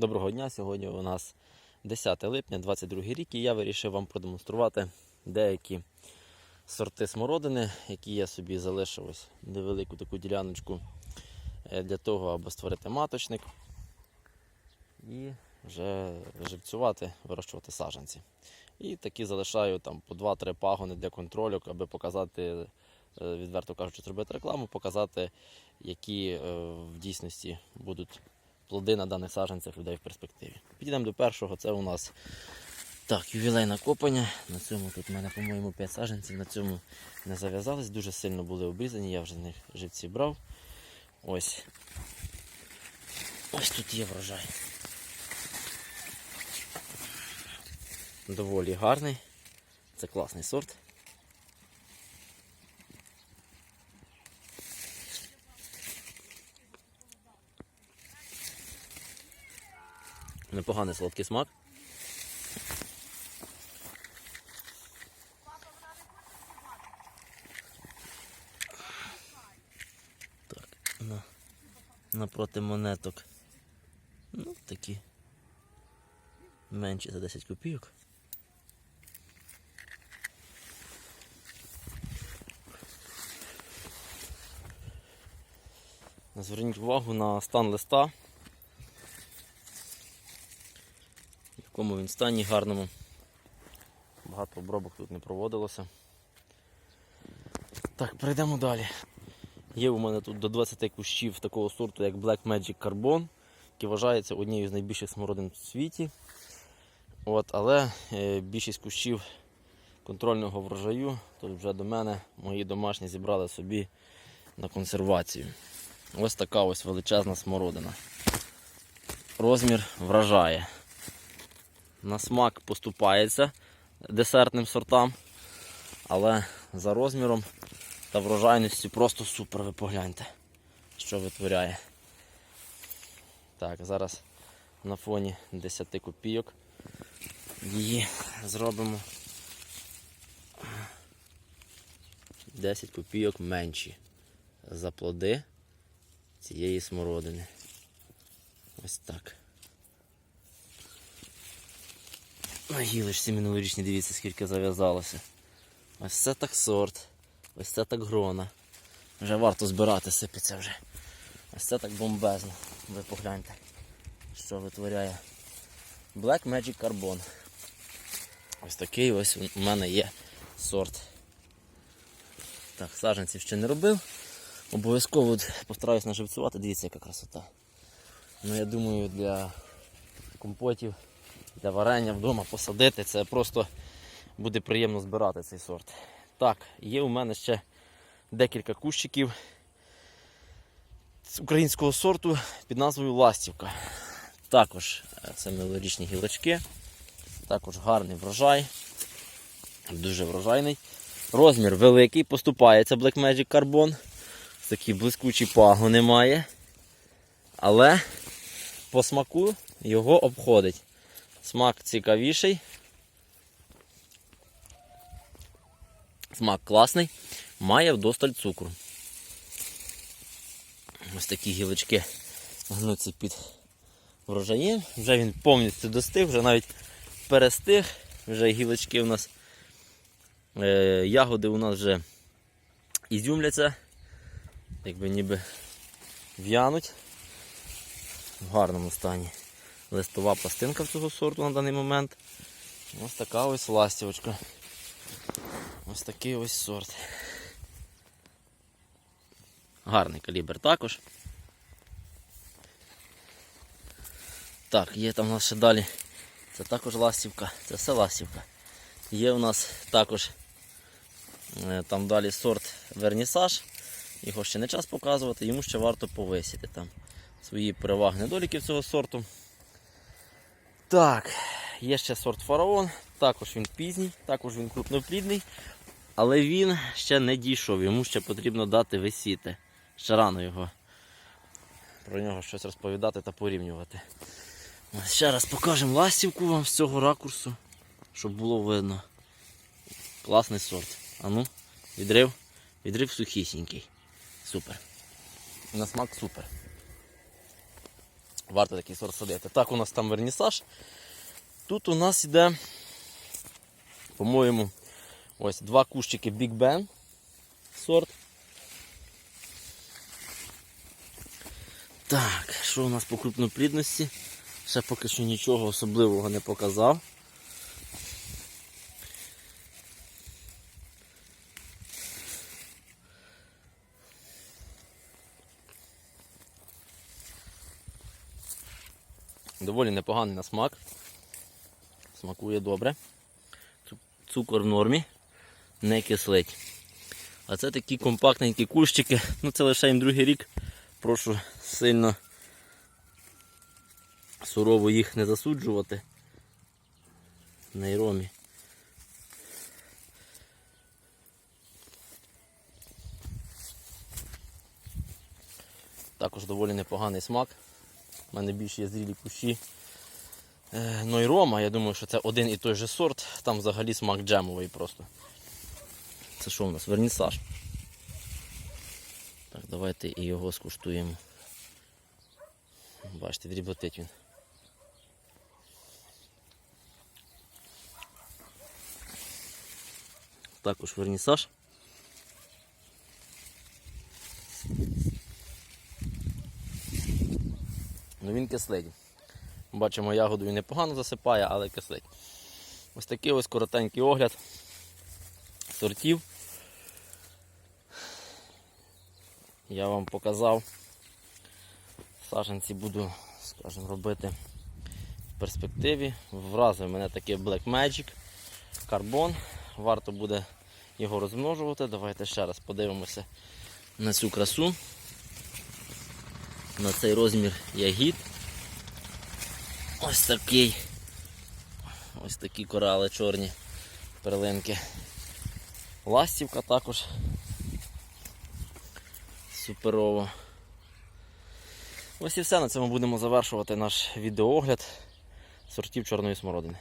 Доброго дня! Сьогодні у нас 10 липня 22 рік і я вирішив вам продемонструвати деякі сорти смородини, які я собі залишив ось невелику таку діляночку е, для того, аби створити маточник і вже живцювати, вирощувати саджанці. І такі залишаю там по 2-3 пагони для контролю, аби показати, е, відверто кажучи, зробити рекламу, показати, які е, в дійсності будуть плоди на даних саджанцях людей в перспективі. Підійдемо до першого, це у нас так, ювілейне копання. На цьому тут в мене, по-моєму, 5 саджанців. На цьому не зав'язались, дуже сильно були обрізані, я вже з них живці брав. Ось. Ось тут є врожай. Доволі гарний. Це класний сорт. Непоганий солодкий смак. Так, на, напроти монеток. Ну, такі менші за 10 копійок. Зверніть увагу на стан листа. В він стані гарному. Багато обробок тут не проводилося. Так, перейдемо далі. Є у мене тут до 20 кущів такого сорту, як Black Magic Carbon, який вважається однією з найбільших смородин в світі. От, але е, більшість кущів контрольного врожаю, то вже до мене мої домашні зібрали собі на консервацію. Ось така ось величезна смородина. Розмір вражає. На смак поступається десертним сортам, але за розміром та врожайністю просто супер, ви погляньте, що витворяє. Так, зараз на фоні 10 копійок її зробимо 10 копійок менші за плоди цієї смородини. Ось так. На гілочці минулорічні, дивіться, скільки зав'язалося. Ось це так сорт. Ось це так грона. Вже варто збирати, сипеться вже. Ось це так бомбезно. Ви погляньте, що витворяє. Black Magic Carbon. Ось такий ось у мене є сорт. Так, саджанців ще не робив. Обов'язково постараюсь наживцювати, дивіться, яка красота. Ну, я думаю, для компотів, для варення вдома посадити, це просто буде приємно збирати цей сорт. Так, є у мене ще декілька кущиків з українського сорту під назвою Ластівка. Також е, це милорічні гілочки, також гарний врожай, дуже врожайний. Розмір великий, поступається Black Magic Carbon. Такі блискучі пагони має. Але по смаку його обходить. Смак цікавіший. Смак класний, має вдосталь цукру. Ось такі гілочки гнуться під врожаєм. Вже він повністю достиг, вже навіть перестиг. Вже гілочки у нас, е, ягоди у нас вже ізюмляться, якби ніби в'януть в гарному стані. Листова пластинка в цього сорту на даний момент. Ось така ось ластівочка. Ось такий ось сорт. Гарний калібр також. Так, є там у нас ще далі. Це також ластівка, це все ластівка. Є у нас також е, там далі сорт вернісаж. Його ще не час показувати, йому ще варто повисіти там свої переваги недоліків цього сорту. Так, є ще сорт фараон, також він пізній, також він крупноплідний, але він ще не дійшов, йому ще потрібно дати висіти. Ще рано його про нього щось розповідати та порівнювати. Ще раз покажемо ластівку вам з цього ракурсу, щоб було видно. Класний сорт. Ану, відрив, відрив сухісінький. Супер. На смак супер. Варто такий сорт садити. Так, у нас там вернісаж. Тут у нас йде, по-моєму, ось два кущики Big Ben сорт. Так, що у нас по крупноплідності? Ще поки що нічого особливого не показав. Доволі непоганий на смак. Смакує добре. Цукор в нормі, не кислить. А це такі компактненькі кущики. Ну це лише їм другий рік. Прошу сильно сурово їх не засуджувати. Нейромі. Також доволі непоганий смак. У мене більше є зрілі кущі. Е, Нойрома, я думаю, що це один і той же сорт. Там взагалі смак джемовий просто. Це що у нас? Вернісаж. Так, давайте і його скуштуємо. Бачите, дріботить він. Також вернісаж. Ну він кислий. Бачимо, ягоду він непогано засипає, але кислить. Ось такий ось коротенький огляд сортів. Я вам показав. Саженці буду, скажімо, робити в перспективі. Вразив мене таке Black Magic карбон. Варто буде його розмножувати. Давайте ще раз подивимося на цю красу, на цей розмір ягід. Ось такий. Ось такі корали чорні перлинки. Ластівка також. Суперово. Ось і все. На цьому будемо завершувати наш відеоогляд сортів чорної смородини.